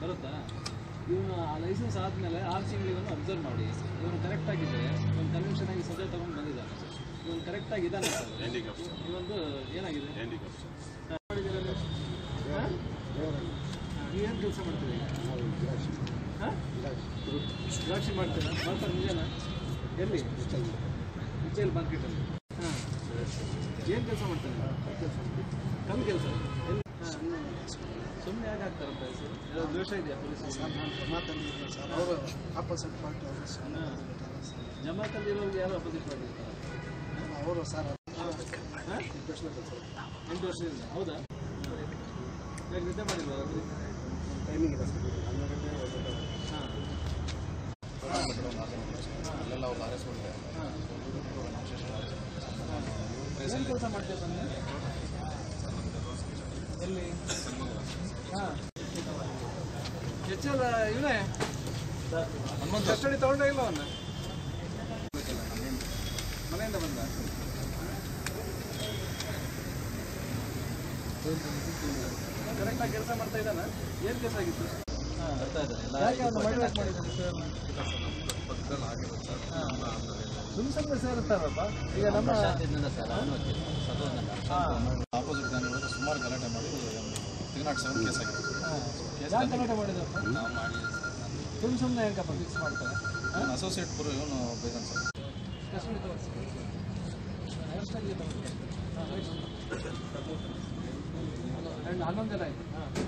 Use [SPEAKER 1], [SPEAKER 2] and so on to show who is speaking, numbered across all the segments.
[SPEAKER 1] ಬರುತ್ತಾ? ಇವನು ಆ ಲೈಸೆನ್ಸ್ ಆದಮೇಲೆ ಆರು ಇವನು ಅಬ್ಸರ್ವ್ ಮಾಡಿ. ಇವನು ಕರೆಕ್ಟ್ ಆಗಿದ್ದರೆ ಇವನು ಕನ್ವೆನ್ಷನ್ ಆಗಿ ಸದ್ಯ ತೊಗೊಂಡು ಬಂದಿದ್ದಾನೆ. ಇವನು ಕರೆಕ್ಟ್ ಆಗಿದ್ದಾನೆ ಇವೊಂದು ಏನಾಗಿದೆ? ಏನು? ನೀವೇನು ಕೆಲಸ ಮಾಡ್ತೀರಿ? ಹಾಂ? ದ್ರಾಕ್ಷಿ ಮಾಡ್ತೀರಾ? ಮಾಡ್ತಾರೆ ನಿಜನಾ ಎಲ್ಲಿ? ಮುಂಚೆಯಲ್ಲಿ ಮಾರ್ಕೆಟಲ್ಲಿ ಹಾಂ. ಏನು ಕೆಲಸ ಮಾಡ್ತಾರೆ? ಕಮ್ಮಿ ಕೆಲಸ. ಎಲ್ಲಿ? ಸುಮ್ಮನೆ ಯಾಕೆ ಆಗ್ತಾರೆ ಏನಾದ್ರು ದ್ವೇಷ ಇದೆಯಾ ಪೊಲೀಸ್
[SPEAKER 2] ಮಾತಾಡಿದ್ರು ಸರ್ ಅವರು ಆಪೋಸಿಟ್ ಪಾರ್ಟಿ ಅವರು ಸರ್
[SPEAKER 1] ಜಮಾತಲ್ಲಿ ಇರೋರು ಯಾರು ಅಪೋಸಿಟ್ ಮಾಡಿರ್ತಾರೆ
[SPEAKER 2] ಅವರು ಸರ್
[SPEAKER 1] ಹಾಂ. ಎಂಟು ವರ್ಷದಿಂದ ಹೌದಾ? ಯಾಕೆ ನಿದ್ದೆ ಮಾಡಿಲ್ಲ
[SPEAKER 2] ಟೈಮಿಂಗ್ ಇದೆ ಸರ್ ಹನ್ನೆರಡು ಗಂಟೆ.
[SPEAKER 1] ಹಾಂ.
[SPEAKER 2] ಅಲ್ಲೆಲ್ಲ ಅವ್ರು ಅರೆಸ್ಟ್ ಮಾಡಿದ್ದಾರೆ
[SPEAKER 1] ಏನು ಕೆಲಸ ಮಾಡ್ತೀವಿ ಎಲ್ಲಿ? ಹೆಚ್ಚಲ್ಲ ಇವನೇ ಕಸ್ಟಡಿ ತಗೊಂಡೇ ಇಲ್ಲ ಅವನ್ನ ಮನೆಯಿಂದ ಬಂದ. ಕರೆಕ್ಟಾಗಿ ಕೆಲಸ ಮಾಡ್ತಾ ಇದ್ದಾನ? ಏನ್ ಕೆಲಸ ಆಗಿತ್ತು ಸೇರುತ್ತಾರಪ್ಪ ಈಗ ನಮ್ಮ
[SPEAKER 2] ಸುಮಾರು ಗಲಾಟೆ ಮಾಡಿ ತ್ರೀ ನಾಟ್ ಸೆವೆನ್ ಕೇಸ್ ಆಗಿದೆ
[SPEAKER 1] ಗಲಾಟೆ
[SPEAKER 2] ನಾವು ಮಾಡಿ
[SPEAKER 1] ಸುಮ್ಮನೆ ಸುಮ್ಮನೆ ಹೆಂಗಪ್ಪ ಫಿಕ್ಸ್ ಮಾಡ್ತಾರೆ?
[SPEAKER 2] ಇವನು ಅಸೋಸಿಯೇಟ್ ಪುರ ಇವನು ಬೈದನ್ ಸರ್.
[SPEAKER 1] ಹನ್ನೊಂದೆಲ್ಲ ಆಯ್ತು.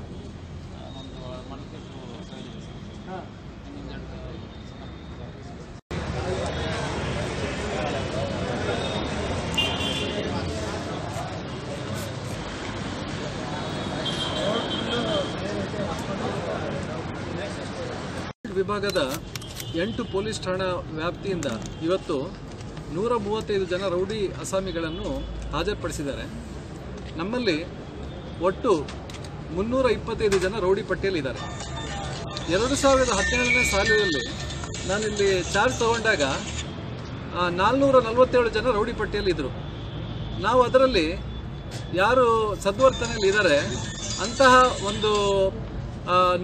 [SPEAKER 1] ವಿಭಾಗದ ಎಂಟು ಪೊಲೀಸ್ ಠಾಣಾ ವ್ಯಾಪ್ತಿಯಿಂದ ಇವತ್ತು ನೂರ ಮೂವತ್ತೈದು ಜನ ರೌಡಿ ಅಸಾಮಿಗಳನ್ನು ಹಾಜರುಪಡಿಸಿದ್ದಾರೆ. ನಮ್ಮಲ್ಲಿ ಒಟ್ಟು ಮುನ್ನೂರ ಇಪ್ಪತ್ತೈದು ಜನ ರೌಡಿ ಪಟ್ಟಿಯಲ್ಲಿದ್ದಾರೆ. ಎರಡು ಸಾವಿರದ ಹದಿನೇಳನೇ ಸಾಲಿನಲ್ಲಿ ನಾನಿಲ್ಲಿ ಚಾರ್ಜ್ ತಗೊಂಡಾಗ ನಾಲ್ನೂರ ನಲವತ್ತೇಳು ಜನ ರೌಡಿ ಪಟ್ಟಿಯಲ್ಲಿದ್ದರು ನಾವು ಅದರಲ್ಲಿ ಯಾರು ಸದ್ವರ್ತನೆಯಲ್ಲಿ ಇದ್ದಾರೆ ಅಂತಹ ಒಂದು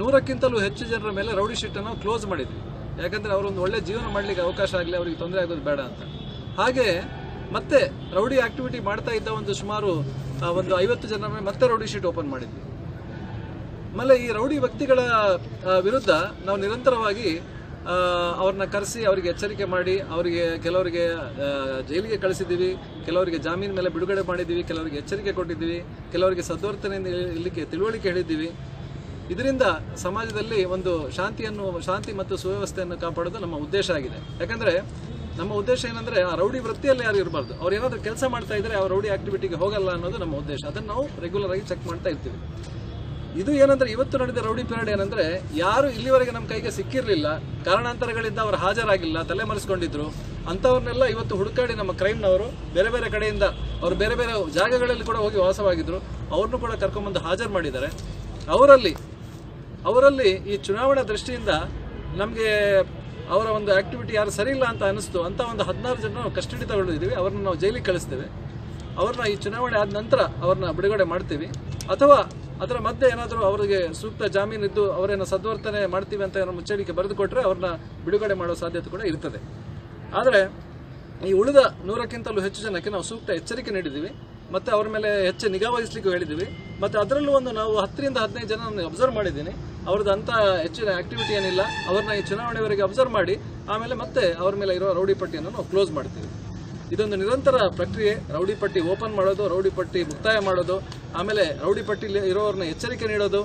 [SPEAKER 1] ನೂರಕ್ಕಿಂತಲೂ ಹೆಚ್ಚು ಜನರ ಮೇಲೆ ರೌಡಿ ಶೀಟನ್ನು ಕ್ಲೋಸ್ ಮಾಡಿದ್ವಿ. ಯಾಕಂದರೆ ಅವರೊಂದು ಒಳ್ಳೆ ಜೀವನ ಮಾಡಲಿಕ್ಕೆ ಅವಕಾಶ ಆಗಲಿ, ಅವರಿಗೆ ತೊಂದರೆ ಆಗೋದು ಬೇಡ ಅಂತ. ಹಾಗೆ ಮತ್ತೆ ರೌಡಿ ಆಕ್ಟಿವಿಟಿ ಮಾಡ್ತಾ ಇದ್ದ ಒಂದು ಸುಮಾರು ಒಂದು ಐವತ್ತು ಜನರ ಮೇಲೆ ಮತ್ತೆ ರೌಡಿ ಶೀಟ್ ಓಪನ್ ಮಾಡಿದ್ವಿ. ಆಮೇಲೆ ಈ ರೌಡಿ ವ್ಯಕ್ತಿಗಳ ವಿರುದ್ಧ ನಾವು ನಿರಂತರವಾಗಿ ಅವ್ರನ್ನ ಕರೆಸಿ, ಅವರಿಗೆ ಎಚ್ಚರಿಕೆ ಮಾಡಿ, ಅವರಿಗೆ ಕೆಲವರಿಗೆ ಜೈಲಿಗೆ ಕಳಿಸಿದ್ದೀವಿ, ಕೆಲವರಿಗೆ ಜಾಮೀನು ಮೇಲೆ ಬಿಡುಗಡೆ ಮಾಡಿದ್ದೀವಿ, ಕೆಲವರಿಗೆ ಎಚ್ಚರಿಕೆ ಕೊಟ್ಟಿದ್ದೀವಿ, ಕೆಲವರಿಗೆ ಸದ್ವರ್ತನೆಯಿಂದ ಇಲ್ಲಿಗೆ ತಿಳುವಳಿಕೆ ಹೇಳಿದ್ದೀವಿ. ಇದರಿಂದ ಸಮಾಜದಲ್ಲಿ ಒಂದು ಶಾಂತಿಯನ್ನು, ಶಾಂತಿ ಮತ್ತು ಸುವ್ಯವಸ್ಥೆಯನ್ನು ಕಾಪಾಡೋದು ನಮ್ಮ ಉದ್ದೇಶ ಆಗಿದೆ. ಯಾಕಂದ್ರೆ ನಮ್ಮ ಉದ್ದೇಶ ಏನಂದ್ರೆ ಆ ರೌಡಿ ವೃತ್ತಿಯಲ್ಲಿ ಯಾರು ಇರಬಾರ್ದು. ಅವ್ರು ಏನಾದರೂ ಕೆಲಸ ಮಾಡ್ತಾ ಇದ್ರೆ ಆ ರೌಡಿ ಆಕ್ಟಿವಿಟಿಗೆ ಹೋಗಲ್ಲ ಅನ್ನೋದು ನಮ್ಮ ಉದ್ದೇಶ. ಅದನ್ನು ನಾವು ರೆಗ್ಯುಲರ್ ಆಗಿ ಚೆಕ್ ಮಾಡ್ತಾ ಇರ್ತೀವಿ. ಇದು ಏನಂದ್ರೆ ಇವತ್ತು ನಡೆದ ರೌಡಿ ಪೀರಿಯಡ್ ಏನಂದ್ರೆ ಯಾರು ಇಲ್ಲಿವರೆಗೆ ನಮ್ಮ ಕೈಗೆ ಸಿಕ್ಕಿರಲಿಲ್ಲ, ಕಾರಣಾಂತರಗಳಿಂದ ಅವರು ಹಾಜರಾಗಿಲ್ಲ, ತಲೆಮರೆಸ್ಕೊಂಡಿದ್ರು, ಅಂಥವ್ರನ್ನೆಲ್ಲ ಇವತ್ತು ಹುಡುಕಾಡಿ ನಮ್ಮ ಕ್ರೈಮ್ನವರು ಬೇರೆ ಬೇರೆ ಕಡೆಯಿಂದ, ಅವರು ಬೇರೆ ಬೇರೆ ಜಾಗಗಳಲ್ಲಿ ಕೂಡ ಹೋಗಿ ವಾಸವಾಗಿದ್ರು. ಅವ್ರನ್ನೂ ಕೂಡ ಕರ್ಕೊಂಬಂದು ಹಾಜರು ಮಾಡಿದ್ದಾರೆ. ಅವರಲ್ಲಿ ಅವರಲ್ಲಿ ಈ ಚುನಾವಣಾ ದೃಷ್ಟಿಯಿಂದ ನಮಗೆ ಅವರ ಒಂದು ಆಕ್ಟಿವಿಟಿ ಯಾರು ಸರಿ ಅಂತ ಅನಿಸ್ತು ಅಂತ ಒಂದು ಹದಿನಾರು ಜನ ನಾವು ಕಸ್ಟಡಿ ತಗೊಂಡಿದ್ದೀವಿ. ಅವ್ರನ್ನ ನಾವು ಜೈಲಿಗೆ ಕಳಿಸ್ತೇವೆ. ಅವ್ರನ್ನ ಈ ಚುನಾವಣೆ ಆದ ನಂತರ ಅವ್ರನ್ನ ಬಿಡುಗಡೆ ಮಾಡ್ತೀವಿ. ಅಥವಾ ಅದರ ಮಧ್ಯೆ ಏನಾದರೂ ಅವರಿಗೆ ಸೂಕ್ತ ಜಾಮೀನು ಇದ್ದು ಅವರೇನು ಸದ್ವರ್ತನೆ ಮಾಡ್ತೀವಿ ಅಂತ ಏನೋ ಮುಚ್ಚಳಿಕೆ ಬರೆದು ಕೊಟ್ಟರೆ ಅವ್ರನ್ನ ಬಿಡುಗಡೆ ಮಾಡೋ ಸಾಧ್ಯತೆ ಕೂಡ ಇರ್ತದೆ. ಆದರೆ ಈ ಉಳಿದ ನೂರಕ್ಕಿಂತಲೂ ಹೆಚ್ಚು ಜನಕ್ಕೆ ನಾವು ಸೂಕ್ತ ಎಚ್ಚರಿಕೆ ನೀಡಿದ್ದೀವಿ. ಮತ್ತೆ ಅವ್ರ ಮೇಲೆ ಹೆಚ್ಚು ನಿಗಾ ವಹಿಸ್ಲಿಕ್ಕೂ ಹೇಳಿದ್ದೀವಿ ಮತ್ತೆ ಅದರಲ್ಲೂ ಒಂದು ನಾವು ಹತ್ತರಿಂದ ಹದಿನೈದು ಜನ ಅಬ್ಸರ್ವ್ ಮಾಡಿದ್ದೀನಿ. ಅವ್ರದ್ದು ಅಂತ ಹೆಚ್ಚಿನ ಆಕ್ಟಿವಿಟಿ ಏನಿಲ್ಲ. ಅವ್ರನ್ನ ಈ ಚುನಾವಣೆವರೆಗೆ ಅಬ್ಸರ್ವ್ ಮಾಡಿ, ಆಮೇಲೆ ಮತ್ತೆ ಅವ್ರ ಮೇಲೆ ಇರೋ ರೌಡಿ ಪಟ್ಟಿಯನ್ನು ನಾವು ಕ್ಲೋಸ್ ಮಾಡ್ತೀವಿ. ಇದೊಂದು ನಿರಂತರ ಪ್ರಕ್ರಿಯೆ. ರೌಡಿ ಪಟ್ಟಿ ಓಪನ್ ಮಾಡೋದು, ರೌಡಿ ಪಟ್ಟಿ ಮುಕ್ತಾಯ ಮಾಡೋದು, ಆಮೇಲೆ ರೌಡಿ ಪಟ್ಟಿಲಿ ಇರೋರನ್ನ ಎಚ್ಚರಿಕೆ ನೀಡೋದು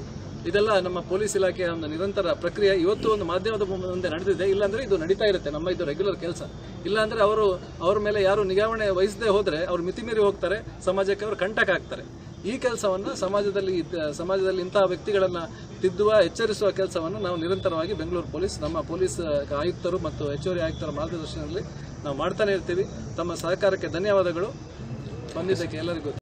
[SPEAKER 1] ಇದೆಲ್ಲ ನಮ್ಮ ಪೊಲೀಸ್ ಇಲಾಖೆಯ ಒಂದು ನಿರಂತರ ಪ್ರಕ್ರಿಯೆ. ಇವತ್ತು ಒಂದು ಮಾಧ್ಯಮದ ಮುಂದೆ ನಡೆದಿದೆ. ಇಲ್ಲಾಂದ್ರೆ ಇದು ನಡೀತಾ ಇರುತ್ತೆ. ನಮ್ಮ ಇದು ರೆಗ್ಯುಲರ್ ಕೆಲಸ. ಇಲ್ಲಾಂದ್ರೆ ಅವರು, ಅವ್ರ ಮೇಲೆ ಯಾರು ನಿಗಾವಣೆ ವಹಿಸದೆ ಹೋದ್ರೆ ಅವರು ಮಿತಿಮೀರಿ ಹೋಗ್ತಾರೆ. ಸಮಾಜಕ್ಕೆ ಅವರು ಕಂಟಕ ಆಗ್ತಾರೆ ಈ ಕೆಲಸವನ್ನ ಸಮಾಜದಲ್ಲಿ ಸಮಾಜದಲ್ಲಿ ಇಂತಹ ವ್ಯಕ್ತಿಗಳನ್ನ ತಿದ್ದುವ, ಎಚ್ಚರಿಸುವ ಕೆಲಸವನ್ನು ನಾವು ನಿರಂತರವಾಗಿ ಬೆಂಗಳೂರು ಪೊಲೀಸ್, ನಮ್ಮ ಪೊಲೀಸ್ ಆಯುಕ್ತರು ಮತ್ತು ಹೆಚ್ಚುವರಿ ಆಯುಕ್ತರ ಮಾರ್ಗದರ್ಶನದಲ್ಲಿ ನಾವು ಮಾಡ್ತಾನೆ ಇರ್ತೀವಿ. ತಮ್ಮ ಸಹಕಾರಕ್ಕೆ ಧನ್ಯವಾದಗಳು. ಬಂದಿದ್ದಕ್ಕೆ ಎಲ್ಲರಿಗೂ